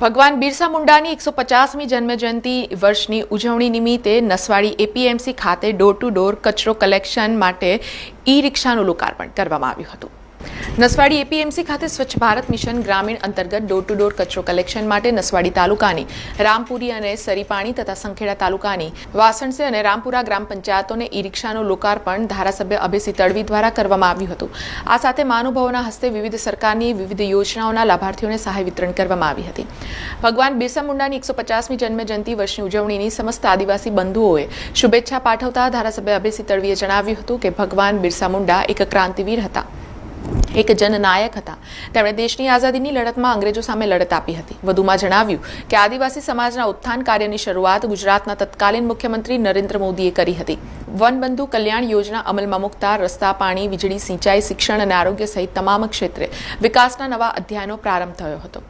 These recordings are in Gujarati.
ભગવાન બિરસા મુંડાની એકસો પચાસમી જન્મજયંતિ વર્ષની ઉજવણી નિમિત્તે નસવાડી એપીએમસી ખાતે ડોર ટુ ડોર કચરો કલેક્શન માટે ઈ રિક્ષાનું લોકાર્પણ કરવામાં આવ્યું હતું. નસવાડી એપીએમસી ખાતે સ્વચ્છ ભારત મિશન ગ્રામીણ અંતર્ગત ડોર ટુ ડોર કચરો કલેક્શન માટે નસવાડી તાલુકાની રામપુરી અને સરીપાણી તથા સંખેડા તાલુકાની વાસણસે અને રામપુરા ગ્રામ પંચાયતોને ઈ રિક્ષાનું લોકાર્પણ ધારાસભ્ય અભયસિંહ તડવી દ્વારા કરવામાં આવ્યું હતું. આ સાથે મહાનુભાવોના હસ્તે વિવિધ સરકારની વિવિધ યોજનાઓના લાભાર્થીઓને સહાય વિતરણ કરવામાં આવી હતી. ભગવાન બિરસા મુંડાની એકસો પચાસમી જન્મજયંતિ વર્ષની ઉજવણીની સમસ્ત આદિવાસી બંધુઓએ શુભેચ્છા પાઠવતા ધારાસભ્ય અભયસિંહ તડવીએ જણાવ્યું હતું કે ભગવાન બિરસા મુંડા એક ક્રાંતિવીર હતા. એક જનનાયક હતા. તેમણે દેશની આઝાદીની લડતમાં અંગ્રેજો સામે લડત આપી હતી. વધુમાં જણાવ્યું કે આદિવાસી સમાજના ઉત્થાન કાર્યની શરૂઆત ગુજરાતના તત્કાલીન મુખ્યમંત્રી નરેન્દ્ર મોદીએ કરી હતી. વનબંધુ કલ્યાણ યોજના અમલમાં મૂકતા રસ્તા, પાણી, વીજળી, સિંચાઈ, શિક્ષણ અને આરોગ્ય સહિત તમામ ક્ષેત્રે વિકાસના નવા અધ્યાયનો પ્રારંભ થયો હતો.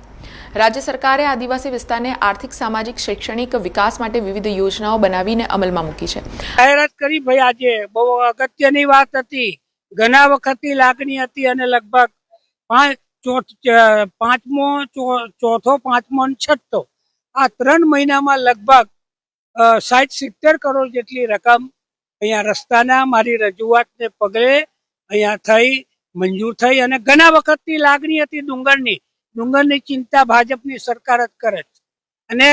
રાજ્ય સરકારે આદિવાસી વિસ્તારને આર્થિક, સામાજિક, શૈક્ષણિક વિકાસ માટે વિવિધ યોજનાઓ બનાવીને અમલમાં મૂકી છે. જાહેરાત કરી, ભાઈ, આજે બહુ અગત્યની વાત હતી. ઘણા વખતની લાગણી હતી અને લગભગ પાંચ પાંચમો ચોથો, પાંચમો અને છઠ્ઠો. આ ત્રણ મહિનામાં લગભગ સાઠ, સિત્તેર કરોડ જેટલી રકમ અહીંયા રસ્તાના મારી રજૂઆતને પગલે અહીંયા થઈ, મંજૂર થઈ અને ઘણા વખતની લાગણી હતી ડુંગરની. ડુંગરની ચિંતા ભાજપની સરકાર જ કરે છે. અને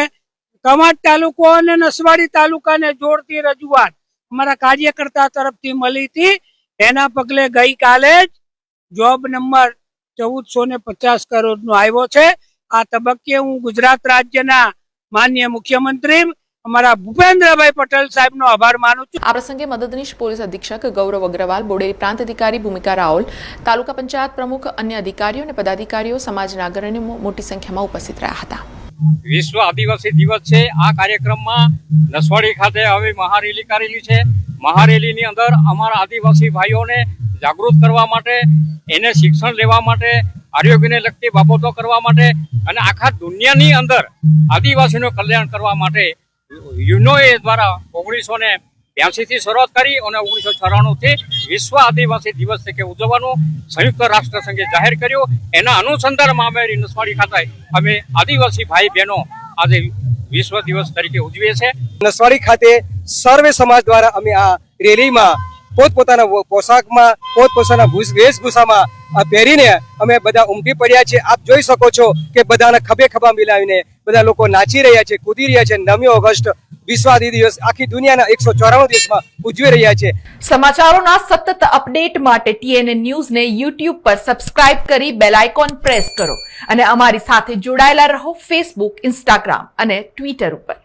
કમાટ તાલુકો અને નસવાડી તાલુકાને જોડતી રજૂઆત અમારા કાર્યકર્તા તરફથી મળી હતી. એના પગલે ગઈકાલે જ જોબ નંબર ચૌદસો ને પચાસ કરોડનો આવ્યો છે. આ તબક્કે હું ગુજરાત રાજ્યના માન્ય મુખ્યમંત્રી અમારા ભૂપેન્દ્રભાઈ પટેલ સાહેબનો આભાર માનું છું. આ પ્રસંગે મદદનીશ પોલીસ અધિક્ષક ગૌરવ અગ્રવાલ બોડેલી પ્રાંત અધિકારી ભૂમિકા રાઓલ તાલુકા પંચાયત પ્રમુખ અન્ય અધિકારીઓ અને પદાધિકારીઓ સમાજના અગ્રણીઓ મોટી સંખ્યામાં ઉપસ્થિત રહ્યા હતા. વિશ્વ આદિવાસી દિવસ છે. આ કાર્યક્રમમાં નસવાડી ખાતે હવે મહારેલી કરેલી છે. મહારેલીની અંદર અમારા આદિવાસી ભાઈઓને જાગૃત કરવા માટે, એને શિક્ષણ લેવા માટે, આરોગ્યને લગતી બાબતો કરવા માટે અને આખા દુનિયાની અંદર આદિવાસીનું કલ્યાણ કરવા માટે યુનોએ દ્વારા ઓગણીસો ને બ્યાસીથી શરૂઆત કરી અને ઓગણીસો છરાણુંથી વિશ્વ આદિવાસી દિવસ તરીકે ઉજવવાનું સંયુક્ત રાષ્ટ્ર સંઘે જાહેર કર્યું. એના અનુસંધાનમાં અમે નસવાડી ખાતે અમે આદિવાસી ભાઈ બહેનો આજે વિશ્વ દિવસ તરીકે ઉજવીએ છીએ. નસવાડી ખાતે સર્વે સમાજ દ્વારા અમે આ રેલીમાં પોતપોતાના પોશાકમાં, પોતપોતાના ભૂષ- વેશભૂષામાં પહેરીને અમે બધા ઉમટી પડ્યા છે આપ જોઈ શકો છો કે બધાના ખભે ખભા મિલાવીને બધા લોકો નાચી રહ્યા છે, કૂદી રહ્યા છે. નવમી ઓગસ્ટ વિશ્વાદી દિવસ. આખી દુનિયાના એકસો ચોરાણું દેશમાં ઉજવી રહ્યા છે. સમાચારોના સતત અપડેટ માટે ટીએનએ ન્યૂઝને યુટ્યુબ પર સબસ્ક્રાઇબ કરી બેલ આઇકોન પ્રેસ કરો અને અમારી સાથે જોડાયેલા રહો ફેસબુક, ઇન્સ્ટાગ્રામ અને ટ્વિટર ઉપર.